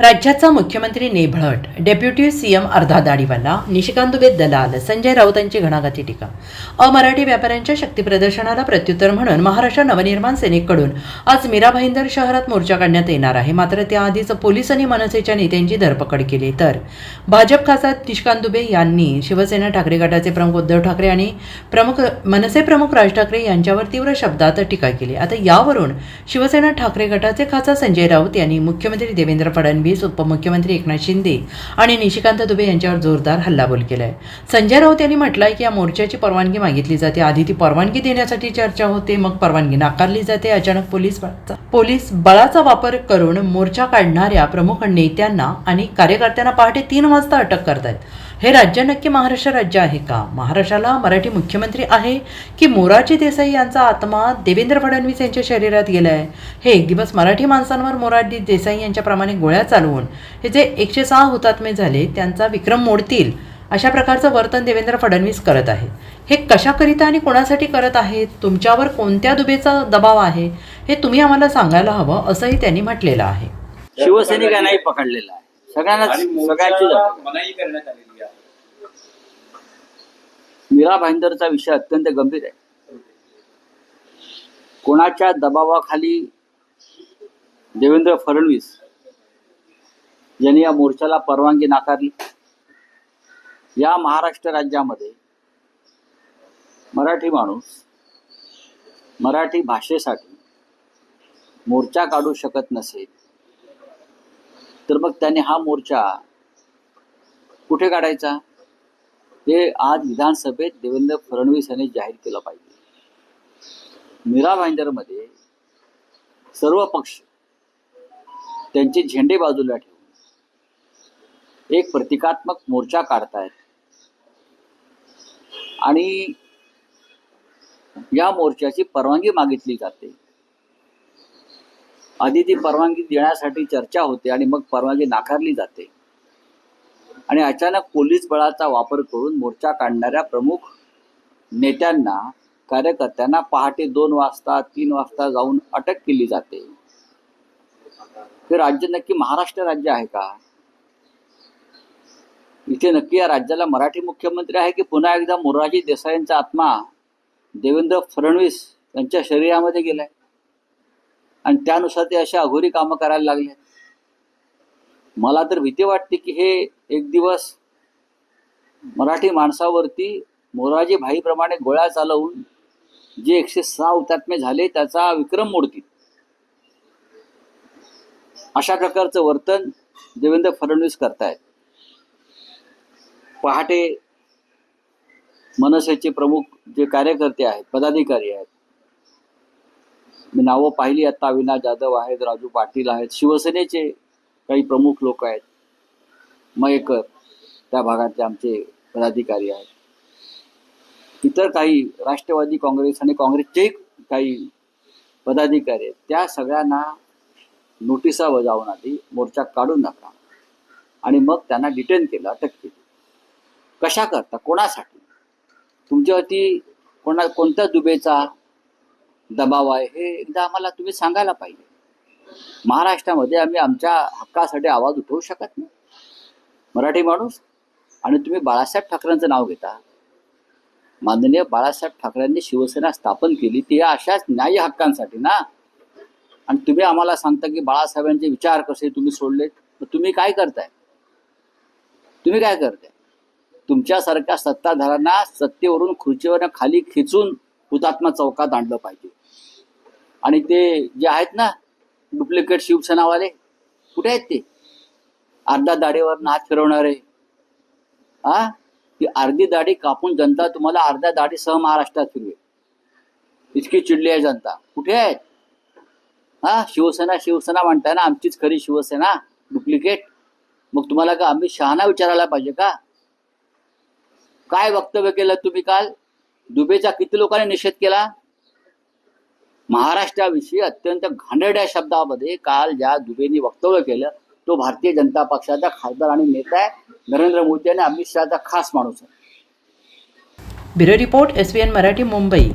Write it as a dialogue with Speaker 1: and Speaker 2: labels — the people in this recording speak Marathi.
Speaker 1: राज्याचा मुख्यमंत्री नेभळट डेप्युटी सीएम अर्धा दाढीवाला निशिकांत दुबे दलाल संजय राऊतांची घणाघाती टीका. अमराठी व्यापाऱ्यांच्या शक्तीप्रदर्शनाला प्रत्युत्तर म्हणून महाराष्ट्र नवनिर्माण सेनेकडून आज मीरा भाईंदर शहरात मोर्चा काढण्यात येणार आहे. मात्र त्याआधीच पोलिसांनी मनसेच्या नेत्यांची धरपकड केली तर भाजप खासदार निशिकांत दुबे यांनी शिवसेना ठाकरे गटाचे प्रमुख उद्धव ठाकरे आणि प्रमुख मनसे प्रमुख राज ठाकरे यांच्यावर तीव्र शब्दात टीका केली. आता यावरून शिवसेना ठाकरे गटाचे खासदार संजय राऊत यांनी मुख्यमंत्री देवेंद्र फडणवीस उपमुख्यमंत्री एकनाथ शिंदे आणि निशिकांत दुबे यांच्यावर जोरदार हल्लाबोल केलाय. संजय राऊत यांनी म्हटलंय की या मोर्चाची परवानगी मागितली जाते. आधी ती परवानगी देण्यासाठी चर्चा होते मग परवानगी नाकारली जाते. अचानक पोलीस बळाचा पोलीस बळाचा वापर करून मोर्चा काढणाऱ्या प्रमुख नेत्यांना आणि कार्यकर्त्यांना पहाटे तीन वाजता अटक करतायत. हे राज्य नक्की महाराष्ट्र राज्य आहे का? महाराष्ट्राला मराठी मुख्यमंत्री आहे की मोरारजी देसाई यांचा आत्मा देवेंद्र फडणवीस यांच्या शरीरात गेलाय? हे एक दिवस मराठी माणसांवर मोरारजी देसाई यांच्याप्रमाणे गोळ्या चालवून हे जे एकशे सहा हुतात्मे झाले त्यांचा विक्रम मोडतील अशा प्रकारचं वर्तन देवेंद्र फडणवीस करत आहे हे कशाकरिता आणि कोणासाठी करत आहेत? तुमच्यावर कोणत्या दुबेचा दबाव आहे? हे तुम्ही आम्हाला सांगायला हवं असंही त्यांनी म्हटलेलं आहे.
Speaker 2: शिवसैनिकांनाही पकडलेला आहे.
Speaker 3: आहे.
Speaker 2: मीरा भाईंदरचा विषय अत्यंत गंभीर आहे. कोणाच्या दबावाखाली देवेंद्र फडणवीस यांनी या मोर्चाला परवानगी नाकारली. या महाराष्ट्र राज्यामध्ये मराठी माणूस मराठी भाषेसाठी मोर्चा काढू शकत नसेल तर मग त्याने हा मोर्चा कुठे काढायचा? हे आज विधानसभेत देवेंद्र फडणवीस यांनी जाहीर केलं पाहिजे. मीरा भाईंदरमध्ये सर्व पक्ष त्यांचे झेंडे बाजूला ठेवले. एक प्रतिकात्मक मोर्चा काढतायत. आणि या मोर्चाची परवानगी मागितली जाते. आधी ती परवानगी देण्यासाठी चर्चा होते आणि मग परवानगी नाकारली जाते. आणि अचानक पोलीस बळाचा वापर करून मोर्चा काढणाऱ्या प्रमुख नेत्यांना कार्यकर्त्यांना पहाटे दोन वाजता तीन वाजता जाऊन अटक केली जाते. हे राज्य नक्की महाराष्ट्र राज्य आहे का? इथे नक्की या राज्याला मराठी मुख्यमंत्री आहे की पुन्हा एकदा मोरारजी देसाईंचा आत्मा देवेंद्र फडणवीस यांच्या शरीरामध्ये गेलाय? आणि त्यानुसार ते अशा अघोरी कामं करायला लागले. मला तर भीती वाटते की हे एक दिवस मराठी माणसावरती मोरारजी भाईप्रमाणे गोळ्या चालवून जे एकशे सहा हुतात्मे झाले त्याचा विक्रम मोडतील. अशा प्रकारचं वर्तन देवेंद्र फडणवीस करतायत. पहाटे मनसेचे प्रमुख जे कार्यकर्ते आहेत पदाधिकारी आहेत. मी नावं पाहिली आता अविनाश जाधव आहेत राजू पाटील आहेत शिवसेनेचे काही प्रमुख लोक आहेत. मयेकर त्या भागातले आमचे पदाधिकारी आहेत. इतर काही राष्ट्रवादी काँग्रेस आणि काँग्रेसचे काही पदाधिकारी आहेत. त्या सगळ्यांना नोटिसा बजावून आधी मोर्चा काढून टाका आणि मग त्यांना डिटेन केलं अटक केली. कशा करता? कोणासाठी? तुमच्यावरती कोणा कोणत्या दुबेचा दबाव आहे? हे एकदा आम्हाला तुम्ही सांगायला पाहिजे. महाराष्ट्रामध्ये आम्ही आमच्या हक्कासाठी आवाज उठवू शकत नाही. मराठी माणूस आणि तुम्ही बाळासाहेब ठाकरेंचं नाव घेता. माननीय बाळासाहेब ठाकरेंनी शिवसेना स्थापन केली ती या अशाच न्याय हक्कांसाठी ना? आणि तुम्ही आम्हाला सांगता की बाळासाहेबांचे विचार कसे तुम्ही सोडलेत? तर तुम्ही काय करताय? तुम्ही काय करताय? तुमच्यासारख्या सत्ताधाऱ्यांना सत्तेवरून खुर्चीवरनं खाली खेचून हुतात्मा चौकात आणलं पाहिजे. आणि ते जे आहेत ना डुप्लिकेट शिवसेनावाले कुठे आहेत ते? अर्धा दाढीवर हात फिरवणारे. हा ती अर्धी दाढी कापून जनता तुम्हाला अर्ध्या दाढीसह महाराष्ट्रात फिरवे इतकी चिडली आहे जनता. कुठे आहेत? हा शिवसेना शिवसेना म्हणताय ना आमचीच खरी शिवसेना डुप्लिकेट. मग तुम्हाला का आम्ही शहाणा विचारायला पाहिजे का? काय वक्तव्य केलं तुम्ही काल? दुबेचा किती लोकांनी निषेध केला? महाराष्ट्राविषयी अत्यंत घाणेरड्या शब्दामध्ये काल ज्या दुबेनी वक्तव्य केलं तो भारतीय जनता पक्षाचा खासदार आणि नेता आहे नरेंद्र मोदी आणि अमित शहाचा खास माणूस आहे.
Speaker 1: Bureau report S Marathi Mumbai.